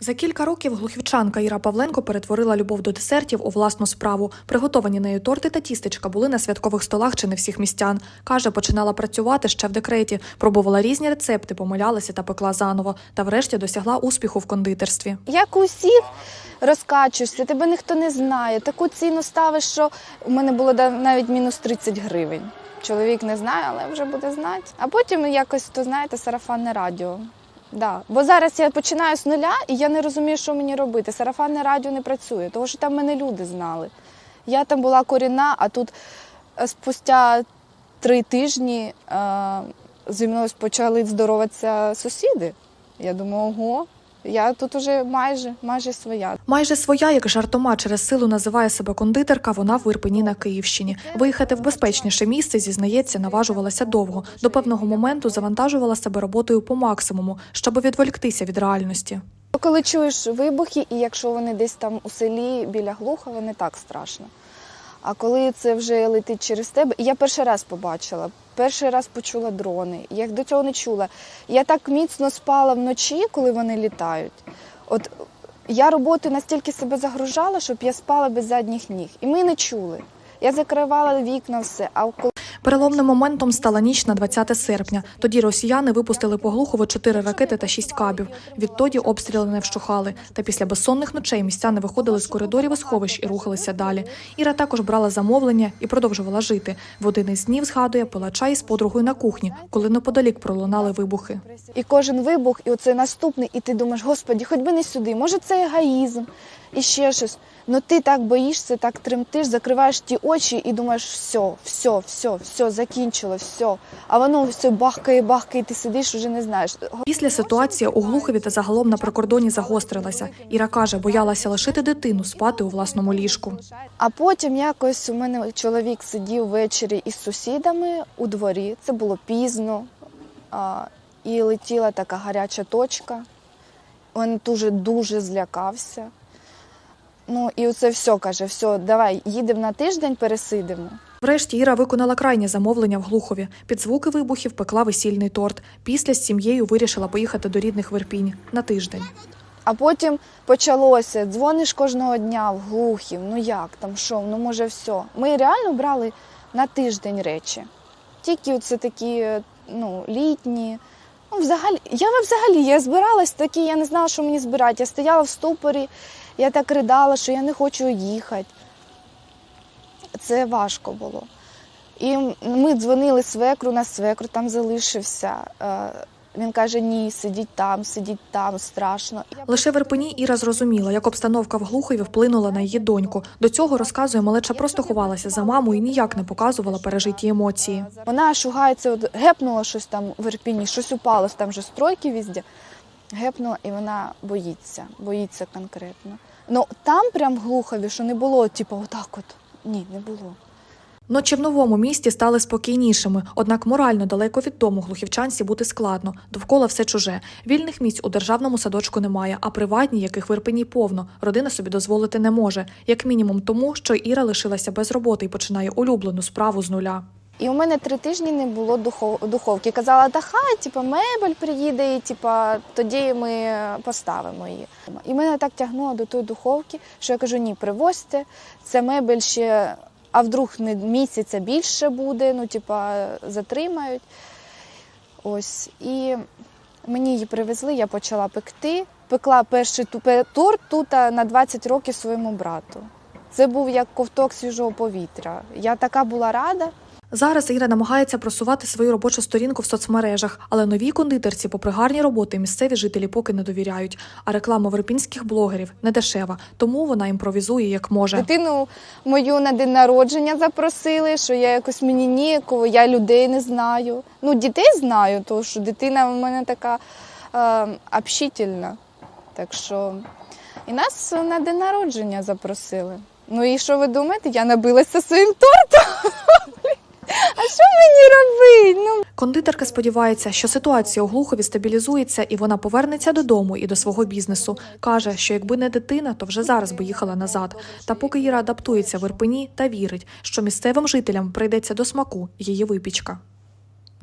За кілька років глухівчанка Іра Павленко перетворила любов до десертів у власну справу. Приготовані нею торти та тістечка були на святкових столах чи не всіх містян. Каже, починала працювати ще в декреті, пробувала різні рецепти, помилялася та пекла заново. Та врешті досягла успіху в кондитерстві. Як у всіх розкачуєшся, тебе ніхто не знає. Таку ціну ставиш, що у мене було навіть мінус 30 гривень. Чоловік не знає, але вже буде знати. А потім якось, то знаєте, сарафанне радіо. Да. Бо зараз я починаю з нуля і я не розумію, що мені робити. Сарафанне радіо не працює, тому що там мене люди знали. Я там була корінна, а тут е, спустя три тижні е, зі мною почали здороватися сусіди. Я думаю, ого, я тут уже майже, майже своя. Майже своя, як жартома через силу називає себе кондитерка, вона в Ірпені на Київщині. Виїхати в безпечніше місце, зізнається, наважувалася довго. До певного моменту завантажувала себе роботою по максимуму, щоб відволіктися від реальності. Коли чуєш вибухи, і якщо вони десь там у селі біля Глухова, не так страшно. А коли це вже летить через тебе, я перший раз побачила, перший раз почула дрони. Я до цього не чула. Я так міцно спала вночі, коли вони літають. От я роботою настільки себе загружала, щоб я спала без задніх ніг. І ми не чули. Я закривала вікна, все. А коли Переломним моментом стала ніч на 20 серпня. Тоді росіяни випустили по Глухову чотири ракети та шість кабів. Відтоді обстріли не вщухали. Та після безсонних ночей містяни виходили з коридорів і сховищ і рухалися далі. Іра також брала замовлення і продовжувала жити. В один із днів згадує, пила чай з подругою на кухні, коли неподалік пролунали вибухи. І кожен вибух, і оце наступний, і ти думаєш, господі, хоч би не сюди, може це егоїзм і ще щось. Ну ти так боїшся, так тремтиш, закриваєш ті очі і думаєш, все, все, все, все, закінчилось, все. А воно все бахкає, бахкає, і ти сидиш, уже не знаєш. Після ситуації у Глухові та загалом на прикордоні загострилася. Іра каже, боялася лишити дитину спати у власному ліжку. А потім якось у мене чоловік сидів ввечері із сусідами у дворі. Це було пізно. І летіла така гаряча точка. Він дуже дуже злякався. Ну і оце все каже: все, давай, їдемо на тиждень, пересидимо. Врешті Іра виконала крайнє замовлення в Глухові. Під звуки вибухів пекла весільний торт. Після з сім'єю вирішила поїхати до рідних в Ірпінь на тиждень. А потім почалося: дзвониш кожного дня в глухів. Ну як там, що, ну може все. Ми реально брали на тиждень речі. Тільки оце такі ну, літні. Ну, взагалі, я взагалі я збиралась такі, я не знала, що мені збирати. Я стояла в ступорі, я так ридала, що я не хочу їхати. Це важко було. І ми дзвонили свекру, на свекру там залишився. Він каже: ні, сидіть там, сидіть там, страшно. Лише в Ірпені Іра зрозуміла, як обстановка в Глухові вплинула на її доньку. До цього розказує, малеча просто ховалася за маму і ніяк не показувала пережиті емоції. Вона шугається, от гепнула щось там в Ірпіні, щось упало, там же стройки везде. Гепнула, і вона боїться, боїться конкретно. Ну там прям в Глухові, що не було, типу, отак от. Ні, не було. Ночі в новому місті стали спокійнішими, однак морально далеко від дому глухівчанці бути складно. Довкола все чуже. Вільних місць у державному садочку немає, а приватні, яких в Ірпені повно, родина собі дозволити не може. Як мінімум тому, що Іра лишилася без роботи і починає улюблену справу з нуля. І у мене три тижні не було духов... духовки. Казала, та хай, типу, мебель приїде, і типу, тоді ми поставимо її. І мене так тягнуло до тої духовки, що я кажу, ні, привозьте, це мебель ще, а вдруг не місяця більше буде, ну, типа, затримають. Ось. І мені її привезли, я почала пекти. Пекла перший торт тут на 20 років своєму брату. Це був як ковток свіжого повітря. Я така була рада. Зараз Іра намагається просувати свою робочу сторінку в соцмережах, але новій кондитерці, попри гарні роботи, місцеві жителі поки не довіряють. А реклама верпінських блогерів не дешева, тому вона імпровізує як може. Дитину мою на день народження запросили, що я якось мені ніяково, я людей не знаю. Ну, дітей знаю, тому що дитина в мене така е, общительна. Так що і нас на день народження запросили. Ну і що ви думаєте? Я набилася своїм тортом. А що мені робити? Ну, Кондитерка сподівається, що ситуація у Глухові стабілізується і вона повернеться додому і до свого бізнесу. Каже, що якби не дитина, то вже зараз би їхала назад. Та поки Іра адаптується в Ірпені та вірить, що місцевим жителям прийдеться до смаку її випічка.